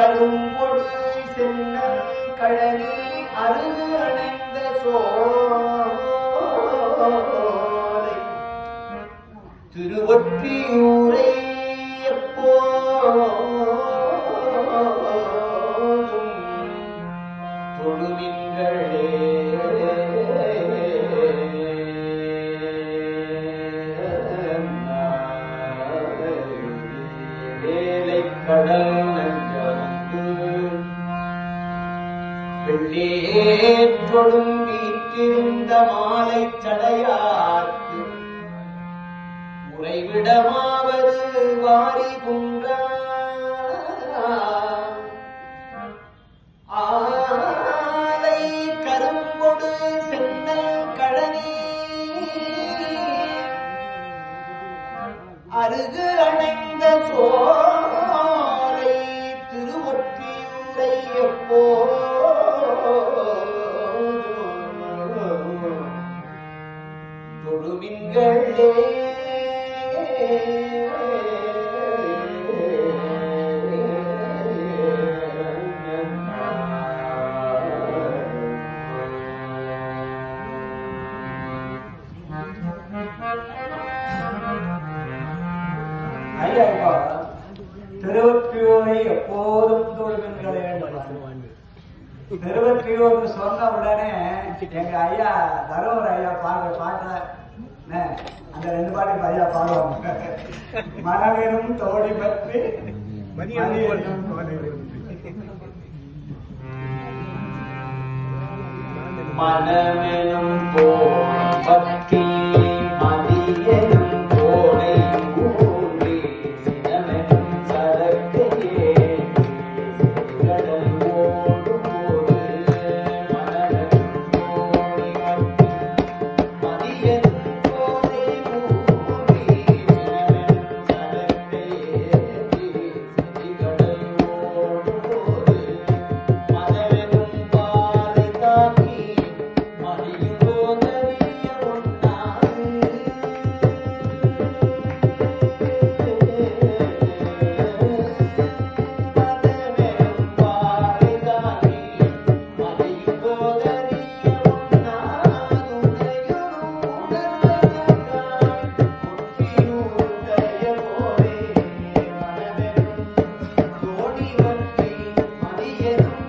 கரும்பொடு செல்லும் கடலில் அருகு அணைந்த சோலை. திருவொற்றியூரை எப்போதும் தொழுமின்களே வேலை கடல் வெள்ளேற்றொடும் வீற்றிருந்த மாலை சடையார்க்கு முறைவிடமாவது வாரி குன்றா. ஆலை கரும்பொடு சென்னல் கழனி. அருகு அணைந்த சோ தொழுமின்களே திருவற்றியூரை எப்போதும் தொழுகின்றே திருவற்றியூர்னு சொன்ன உடனே எங்க ஐயா தருமபுர ஐயா பாடுற பாட்டுல அந்த ரெண்டு பாட்டு பையா பாடுவாங்க. மனவெனும் தோழி பற்றி மணியனும் தோழி மனமெனும் போல் பக்தி quiero.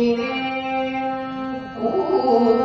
Amen.